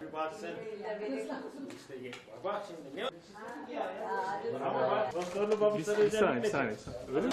Bir baksın. İşte ye- bak şimdi ne? Ama bak doktorlu Bir, babasına bir saniye, bir özellikle. saniye. Öyle mi?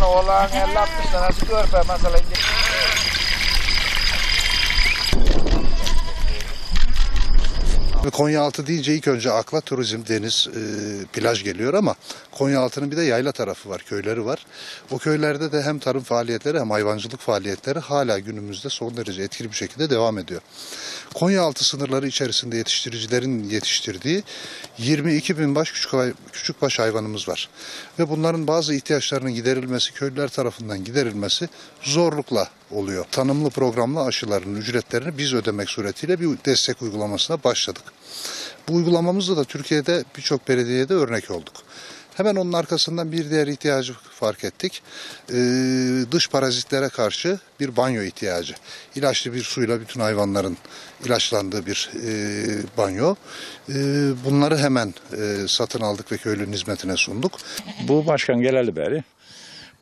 oğlan 50-60 tanesi körpe mesela. Konyaaltı deyince ilk önce akla turizm, deniz, e, plaj geliyor ama Konyaaltı'nın bir de yayla tarafı var, köyleri var. O köylerde de hem tarım faaliyetleri hem hayvancılık faaliyetleri hala günümüzde son derece etkili bir şekilde devam ediyor. Konyaaltı sınırları içerisinde yetiştiricilerin yetiştirdiği 22 bin baş küçük, küçük baş hayvanımız var. Ve bunların bazı ihtiyaçlarının giderilmesi, köylüler tarafından giderilmesi zorlukla oluyor. Tanımlı programlı aşıların ücretlerini biz ödemek suretiyle bir destek uygulamasına başladık. Bu uygulamamızda da Türkiye'de birçok belediyede örnek olduk. Hemen onun arkasından bir diğer ihtiyacı fark ettik. Ee, dış parazitlere karşı bir banyo ihtiyacı. İlaçlı bir suyla bütün hayvanların ilaçlandığı bir e, banyo. E, bunları hemen e, satın aldık ve köylünün hizmetine sunduk. Bu başkan geleli beri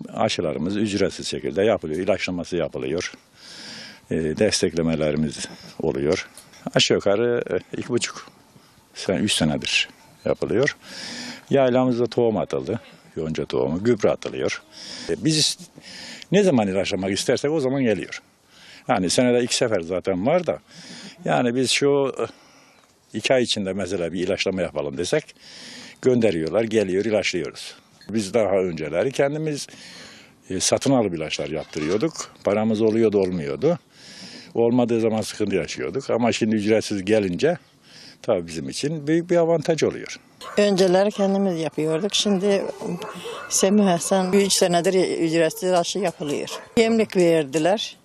aşılarımız ücretsiz şekilde yapılıyor. İlaçlaması yapılıyor. E, desteklemelerimiz oluyor. Aşağı yukarı e, iki buçuk sene, üç senedir yapılıyor. Yaylamızda tohum atıldı. Yonca tohumu, gübre atılıyor. E, biz ne zaman ilaçlamak istersek o zaman geliyor. Yani senede iki sefer zaten var da. Yani biz şu e, iki ay içinde mesela bir ilaçlama yapalım desek gönderiyorlar, geliyor, ilaçlıyoruz. Biz daha önceleri kendimiz e, satın alıp ilaçlar yaptırıyorduk. Paramız oluyordu, olmuyordu. Olmadığı zaman sıkıntı yaşıyorduk. Ama şimdi ücretsiz gelince tabii bizim için büyük bir avantaj oluyor. Önceleri kendimiz yapıyorduk. Şimdi Semih Hasan 3 senedir ücretsiz aşı yapılıyor. Yemlik verdiler.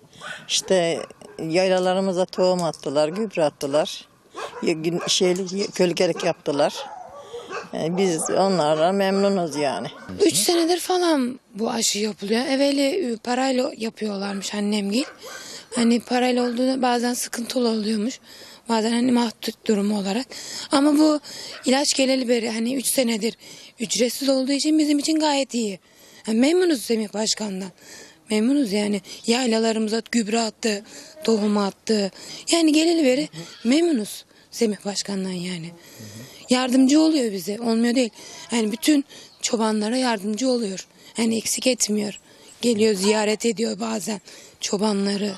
İşte yaylalarımıza tohum attılar, gübre attılar. Şeylik, kölgelik yaptılar. Biz onlarla memnunuz yani. Üç senedir falan bu aşı yapılıyor. Evveli e, parayla yapıyorlarmış annemgil. Hani parayla olduğunda bazen sıkıntılı oluyormuş. Bazen hani mahdut durumu olarak. Ama bu ilaç geleli beri hani üç senedir ücretsiz olduğu için bizim için gayet iyi. Yani memnunuz Semih Başkan'dan. Memnunuz yani. Yaylalarımıza gübre attı, tohum attı. Yani geleli beri memnunuz Semih Başkan'dan yani. Yardımcı oluyor bize. Olmuyor değil. Yani bütün çobanlara yardımcı oluyor. Yani eksik etmiyor. Geliyor ziyaret ediyor bazen çobanları.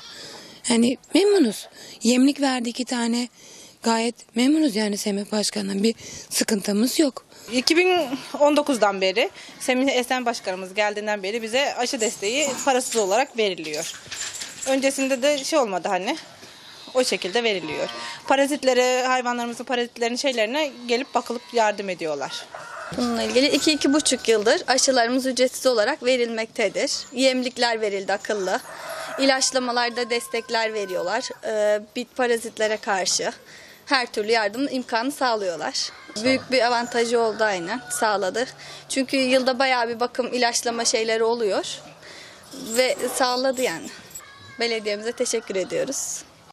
Yani memnunuz. Yemlik verdi iki tane. Gayet memnunuz yani Semih Başkan'dan. Bir sıkıntımız yok. 2019'dan beri Semih Esen Başkanımız geldiğinden beri bize aşı desteği parasız olarak veriliyor. Öncesinde de şey olmadı hani o şekilde veriliyor. Parazitlere, hayvanlarımızın parazitlerinin şeylerine gelip bakılıp yardım ediyorlar. Bununla ilgili 2-2,5 yıldır aşılarımız ücretsiz olarak verilmektedir. Yemlikler verildi akıllı. İlaçlamalarda destekler veriyorlar. Ee, bit parazitlere karşı her türlü yardım imkanı sağlıyorlar. Büyük bir avantajı oldu aynen sağladı. Çünkü yılda bayağı bir bakım ilaçlama şeyleri oluyor. Ve sağladı yani. Belediyemize teşekkür ediyoruz.